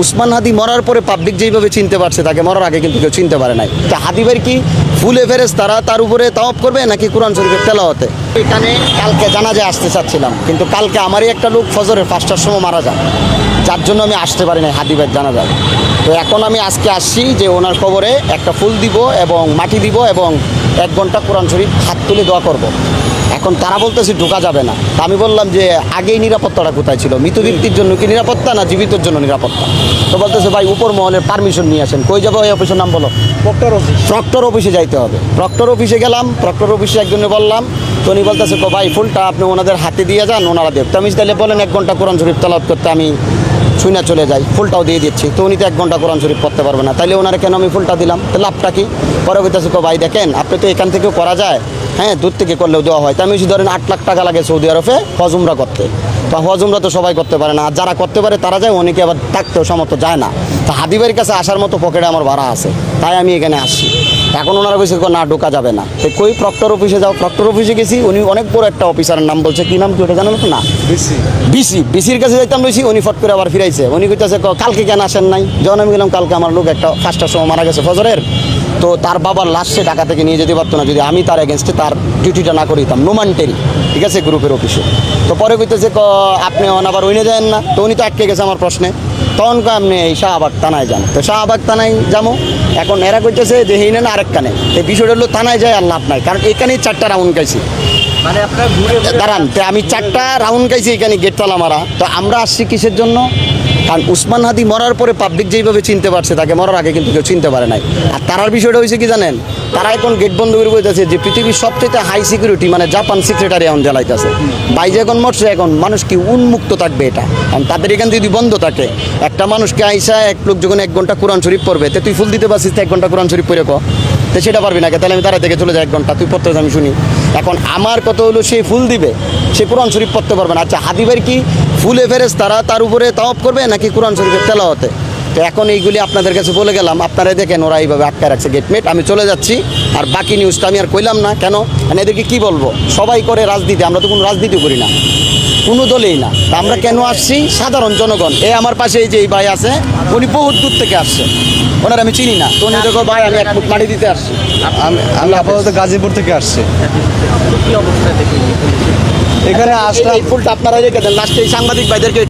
উসমান হাদি মরার পরে পাবলিক যেইভাবে চিনতে পারছে, তাকে মরার আগে কিন্তু কেউ চিনতে পারে নাই। তা হাদি ভাইয়ের কি ফুল ফেরেস তারা তার উপরে তাওয়াপ করবে নাকি কোরআন শরীফের তেলাওয়াতে? এখানে কালকে জানাজে আসতে চাচ্ছিলাম, কিন্তু কালকে আমারই একটা লোক ফজরের পাঁচটার সময় মারা যায় যার জন্য আমি আসতে পারি নাই হাদি ভাইয়ের জানাজায়। তো এখন আমি আজকে আসছি যে ওনার খবরে একটা ফুল দিব এবং মাটি দিব এবং এক ঘণ্টা কোরআন শরীফ হাত তুলে দোয়া করব। এখন তারা বলতেছে ঢোকা যাবে না। তা আমি বললাম যে আগেই নিরাপত্তাটা কোথায় ছিল? মৃত ব্যক্তির জন্য কি নিরাপত্তা না জীবিতর জন্য নিরাপত্তা? তো বলতেছে ভাই উপর মহলের পারমিশন নিয়ে আসেন। কই যাব ওই অফিসের নাম বলো? প্রক্টর অফিস প্রক্টর অফিসে যাইতে হবে। প্রক্টর অফিসে গেলাম প্রক্টর অফিসে একজনে বললাম তো উনি বলতেছে কো ভাই ফুলটা আপনি ওনাদের হাতে দিয়ে যান ওনারা দেব। তো আমি তাহলে বলেন এক ঘণ্টা কোরআন শরীফ তালাত করতে আমি শুই না চলে যাই ফুলটাও দিয়ে দিচ্ছি। তো উনি তো এক ঘণ্টা কোরআন শরীফ পড়তে পারবে না। তাইলে ওনারা কেন আমি ফুলটা দিলাম? তো লাভটা কি? পরে বলতেছে কো ভাই দেখেন আপনি তো এখান থেকেও করা যায়। হ্যাঁ দূর থেকে করলেও দেওয়া হয়। আমি ধরেন আট লাখ টাকা লাগে সৌদি আরবে হজুমরা করতে। তো হজুমরা তো সবাই করতে পারে না। আর যারা করতে পারে তারা যায় অনেকে আবার থাকতেও সমর্থ যায় না। তো হাদিবের কাছে আসার মতো পকেটে আমার ভাড়া আছে। তাই আমি এখানে আসছি। এখন ওনারা কইছে না ঢোকা যাবে না। তো কই প্রক্টর অফিসে যাও? প্রক্টর অফিসে গেছি উনি অনেক বড় একটা অফিসারের নাম বলছে। কি নাম কি ওটা জানেন তো না। বিসি। বিসি। বিসির কাছে যাইতাম বেশি উনি ফট করে আবার ফিরাইছে। উনি কইতাছে কালকে কেন আসেন নাই? যখন আমি গেলাম কালকে আমার লোক একটা ফার্স্টার সময় মারা গেছে ফজরের। তো তার বাবার লাশ সে ঢাকা থেকে নিয়ে যেতে পারতো না। যদি আমি তার এগেনস্টে তার ডিউটিটা না করিতাম নোমান্টেরি ঠিক আছে গ্রুপের অফিসে তো পরে কইতেছে ক আপনি অন আবার উইনে যান না। তো উনি তো আটকে গেছে আমার প্রশ্নে। তখন কয় আপনি এই শাহবাগ থানায় যান। তো শাহবাগ থানায় যাব। এখন এরা কইতেছে যে হেই না আরেক কানে। তো বিষয়টা হলো থানায় যায় আর লাভ নাই। কারণ এখানেই চারটা রাউন্ড গাইছি মানে আপনার ঘুরে ঘুরে দাঁড়ান তো আমি চারটা রাউন্ড গাইছি এখানে গেট তালা মারা। তো আমরা আসছি কিসের জন্য? কারণ উসমান হাদি মরার পরে পাবলিক যেইভাবে চিনতে পারছে, তাকে মরার আগে কিন্তু কেউ চিনতে পারে নাই। আর তারার বিষয়টা হয়েছে কি জানেন? তারা এখন গেট বন্ধ করে বলতেছে যে পৃথিবীর সবচেয়ে হাই সিকিউরিটি মানে জাপান সিক্রেটারি এখন জ্বালাইতেছে। বাইরে এখন মরছে, এখন মানুষ কি উন্মুক্ত থাকবে এটা? কারণ তাদের এখান যদি বন্ধ থাকে, একটা মানুষকে আইসা এক লোক যখন এক ঘণ্টা কোরআন শরীফ পড়বে, তো তুই ফুল দিতে পারছিস এক ঘণ্টা কোরআন শরীফ পড়ে ক? তো সেটা পারবি না? তাহলে আমি তারা থেকে চলে যাই এক ঘণ্টা। তুই পড়তে আমি শুনি। এখন আমার কত হলো, সে ফুল দিবে। সে কোরআন শরীফ পড়তে পারবে না। আচ্ছা হাদিবের কি ফুলে ফেরেস তারা তার উপরে তাওয়াপ করবে, নাকি কোরআন শরীফের তেলাওয়াতে? তো এখন এইগুলি আপনাদের কাছে বলে গেলাম। আপনারা দেখেন, ওরা এইভাবে আটকায় রাখছে গেটমেট আমি চলে যাচ্ছি, আর বাকি নিউজটা আমি আর কইলাম না। কেন? মানে এদেরকে কি বলব? সবাই করে রাজনীতি, আমরা তো কোনো রাজনীতি করি না। কোনো দলেই না। তা আমরা কেন আসছি? সাধারণ জনগণ। এ আমার পাশে এই যে এই ভাই আছে উনি বহুত দূর থেকে আসছে। ওনার আমি চিনি না। তো উনি দেখো ভাই আমি এক ফুট মাটি দিতে আসছি। আমি আমি আপাতত গাজীপুর থেকে আসছি। কি অবস্থা দেখে? এখানে আসলে এই ফুলটা আপনারা রেখে দেন। লাস্টে এই সাংবাদিক ভাইদেরকে